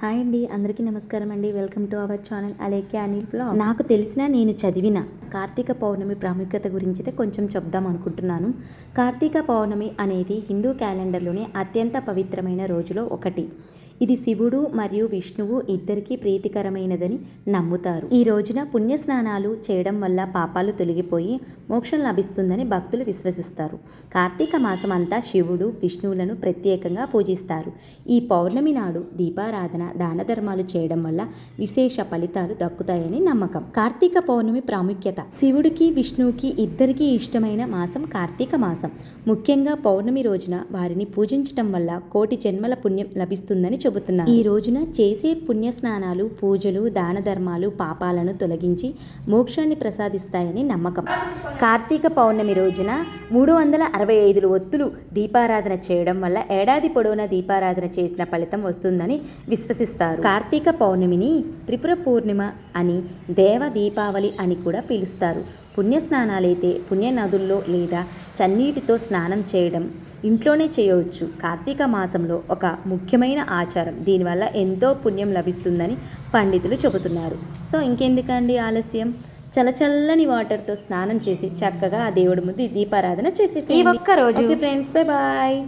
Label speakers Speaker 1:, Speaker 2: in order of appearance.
Speaker 1: Hi అండి అందరికీ నమస్కారం అండి. Welcome to our channel Alekhya Anil blog నాకు తెలిసిన నేను చదివిన కార్తీక పౌర్ణమి ప్రాముఖ్యత గురించి అయితే కొంచెం చెప్దాం అనుకుంటున్నాను. కార్తీక పౌర్ణమి అనేది హిందూ క్యాలెండర్లోని అత్యంత పవిత్రమైన రోజులో ఒకటి. ఇది శివుడు మరియు విష్ణువు ఇద్దరికీ ప్రీతికరమైనదని నమ్ముతారు. ఈ రోజున పుణ్య స్నానాలు చేయడం వల్ల పాపాలు తొలగిపోయి మోక్షం లభిస్తుందని భక్తులు విశ్వసిస్తారు. కార్తీక మాసం అంతా శివుడు విష్ణువులను ప్రత్యేకంగా పూజిస్తారు. ఈ పౌర్ణమి నాడు దీపారాధన దాన ధర్మాలు చేయడం వల్ల విశేష ఫలితాలు దక్కుతాయని నమ్మకం. కార్తీక పౌర్ణమి ప్రాముఖ్యత. శివుడికి విష్ణువుకి ఇద్దరికీ ఇష్టమైన మాసం కార్తీక మాసం. ముఖ్యంగా పౌర్ణమి రోజున వారిని పూజించటం వల్ల కోటి జన్మల పుణ్యం లభిస్తుందని చెబుతున్నారు. ఈ రోజున చేసే పుణ్య స్నానాలు పూజలు దాన ధర్మాలు పాపాలను తొలగించి మోక్షాన్ని ప్రసాదిస్తాయని నమ్మకం. కార్తీక పౌర్ణమి రోజున మూడు వందల అరవై ఐదు ఒత్తులు దీపారాధన చేయడం వల్ల ఏడాది పొడవునా దీపారాధన చేసిన ఫలితం వస్తుందని విశ్వసిస్తారు. కార్తీక పౌర్ణమిని త్రిపుర పూర్ణిమ అని దేవ దీపావళి అని కూడా పిలుస్తారు. పుణ్య స్నానాలైతే పుణ్య నదుల్లో లేదా చన్నీటితో స్నానం చేయడం ఇంట్లోనే చేయవచ్చు. కార్తీక మాసంలో ఒక ముఖ్యమైన ఆచారం. దీనివల్ల ఎంతో పుణ్యం లభిస్తుందని పండితులు చెబుతున్నారు. సో ఇంకెందుకండి ఆలస్యం? చల్లచల్లని వాటర్తో స్నానం చేసి చక్కగా ఆ దేవుడి ముందు దీపారాధన చేసేసి
Speaker 2: ఈ ఒక్క రోజు.
Speaker 1: ఫ్రెండ్స్. Bye bye